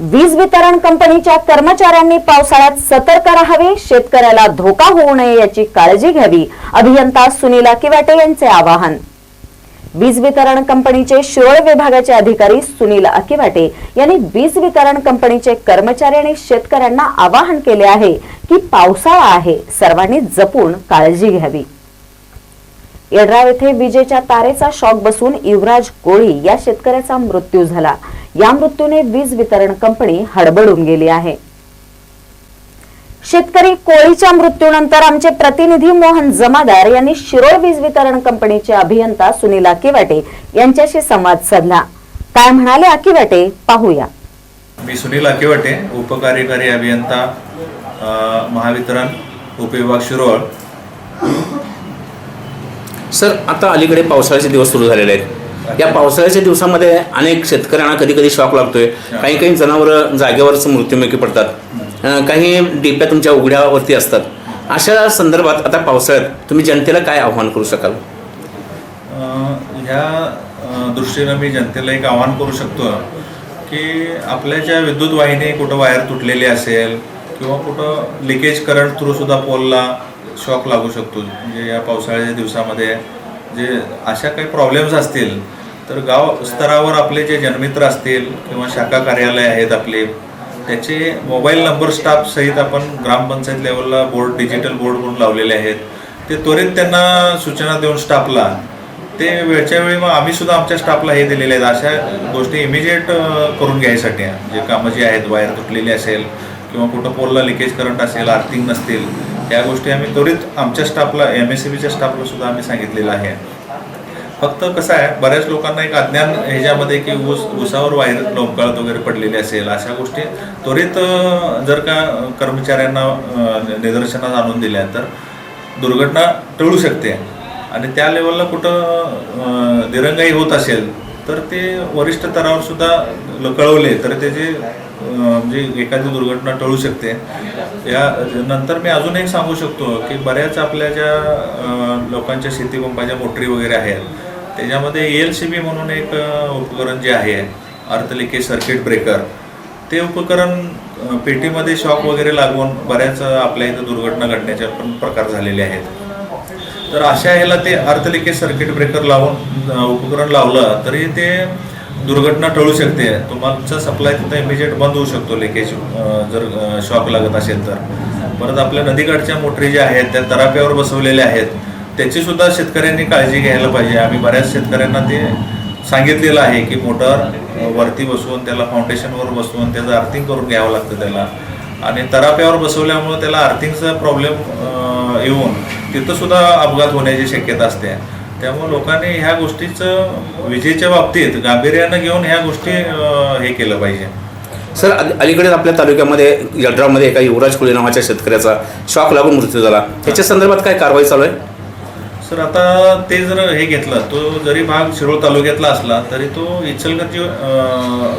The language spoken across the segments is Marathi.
वीज वितरण कंपनीच्या कर्मचाऱ्यांनी पावसाळ्यात सतर्क राहावे शेतकऱ्याला धोका होऊ नये याची काळजी घ्यावी अभियंता सुनील किवाटे यांचे आवाहन. वीज वितरण कंपनीचे शिरोळ विभागाचे अधिकारी सुनील अकिवाटे यांनी वीज वितरण कंपनीचे कर्मचारी आणि शेतकऱ्यांना आवाहन केले आहे की पावसाळा आहे सर्वांनी जपून काळजी घ्यावी. येड्राव येथे विजेच्या तारेचा शॉक बसून युवराज कोळी या शेतकऱ्याचा मृत्यू झाला. या मृत्यूने वीज वितरण कंपनी हडबडून गेली आहे. शेतकरी कोळीच्या मृत्यूनंतर आमचे प्रतिनिधी मोहन जमादार यांनी शिरोळ वीज वितरण कंपनीचे अभियंता सुनील आकिवाटे यांच्याशी संवाद साधला. काय म्हणाले आकिवाटे? पाहूया. मी सुनील आकेवाटे उपकार्यकारी अभियंता महावितरण उपविभाग शिरोळ. सर आता अलीकडे पावसाळ्याचे दिवस सुरू झालेले आहेत. या पावसाळ्याच्या दिवसामध्ये अनेक शेतकऱ्यांना कधी कधी शॉक लागतोय काही काही जनावरं जागेवरच मृत्युमुखी पडतात. काही डिप्या तुमच्या उघड्यावरती असतात. अशा संदर्भात आता पावसाळ्यात तुम्ही जनतेला काय आव्हान करू शकाल? ह्या दृष्टीनं मी जनतेला एक आवाहन करू शकतो की आपल्या ज्या विद्युत वाहिनी कुठं वायर तुटलेली असेल किंवा कुठं लिकेज करंट थ्रू सुद्धा पोलला शॉक लागू शकतो. म्हणजे या पावसाळ्याच्या दिवसामध्ये जे अशा काही प्रॉब्लेम्स असतील तर गाव स्तरावर आपले जे जनमित्र असतील किंवा शाखा कार्यालय आहेत आपले त्याचे मोबाईल नंबर स्टाफ सहित आपण ग्रामपंचायत लेवलला बोर्ड डिजिटल बोर्ड म्हणून लावलेले आहेत. ते त्वरित त्यांना सूचना देऊन स्टाफला ते वेळच्या वेळी मग आम्ही सुद्धा आमच्या स्टाफला हे दिलेले आहेत. अशा गोष्टी इमिजिएट करून घ्यायसाठी जे कामं जी आहेत वायर तुटलेली असेल किंवा कुठं पोलला लिकेज करंट असेल आर्थिंग नसतील त्या गोष्टी आम्ही त्वरित आमच्या स्टाफला एम एस सी बीच्या स्टाफला सुद्धा आम्ही सांगितलेलं आहे. फक्त कसं आहे बऱ्याच लोकांना एक अज्ञान ह्याच्यामध्ये की ऊस ऊसावर वायर लोंबकळत वगैरे पडलेली असेल अशा गोष्टी त्वरित जर का कर्मचाऱ्यांना निदर्शनात निदर्शनास आणून दिल्या तर दुर्घटना टळू शकते. आणि त्या लेवलला कुठं दिरंगाई होत असेल तर ते वरिष्ठ स्तरावर सुद्धा ल- कळवले तर त्याचे म्हणजे एखादी दुर्घटना टळू शकते. या नंतर मी अजून एक सांगू शकतो की बऱ्याच आपल्या ज्या लोकांच्या लोकांच्या शेतीपंपाच्या मोटरी वगैरे आहेत त्याच्यामध्ये एल सी बी म्हणून एक उपकरण जे आहे अर्थलिके सर्किट ब्रेकर ते उपकरण पेटीमध्ये शॉक वगैरे लागून बऱ्याच आपल्या इथं दुर्घटना घडण्याचे पण प्रकार झालेले आहेत. तर अशा ह्याला ते अर्थ सर्किट ब्रेकर लावून उपकरण लावलं तरी ते दुर्घटना टळू शकते. तुमचा सप्लाय तिथं इमिजिएट बंद होऊ शकतो लिकेज जर शॉक लागत असेल तर. परत आपल्या नदीकाठच्या मोटरी ज्या आहेत त्या तराप्यावर बसवलेल्या आहेत. त्याची सुद्धा शेतकऱ्यांनी काळजी घ्यायला पाहिजे. आम्ही बऱ्याच शेतकऱ्यांना ते सांगितलेलं आहे की मोटर वरती बसवून त्याला फाउंडेशनवर बसवून त्याचं अर्थिंग करून घ्यावं लागतं त्याला. आणि तराप्यावर बसवल्यामुळं त्याला अर्थिंगचा प्रॉब्लेम येऊन तिथं सुद्धा अपघात होण्याची शक्यता असते. त्यामुळे लोकांनी ह्या गोष्टीचं विजेच्या बाबतीत गांभीर्यानं घेऊन ह्या गोष्टी हे केलं पाहिजे. सर अली- अलीकडेच आपल्या तालुक्यामध्ये यड्रावमध्ये एका युवराज कुळे नावाच्या शेतकऱ्याचा शॉक लागून मृत्यू झाला. त्याच्या संदर्भात काय कारवाई चालू आहे? सर आता ते जर हे घेतलं तो जरी भाग शिरोळ तालुक्यातला असला तरी तो इचलकरंजी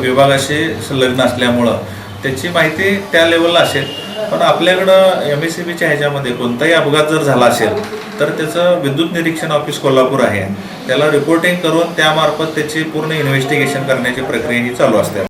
विभागाशी संलग्न असल्यामुळं त्याची माहिती त्या लेवलला असेल. पण आपल्याकडं एम एस सी बीच्या ह्याच्यामध्ये कोणताही अपघात जर झाला असेल तर त्याचं विद्युत निरीक्षण ऑफिस कोल्हापूर आहे. त्याला रिपोर्टिंग करून त्यामार्फत त्याची पूर्ण इन्व्हेस्टिगेशन करण्याची प्रक्रिया ही चालू असते.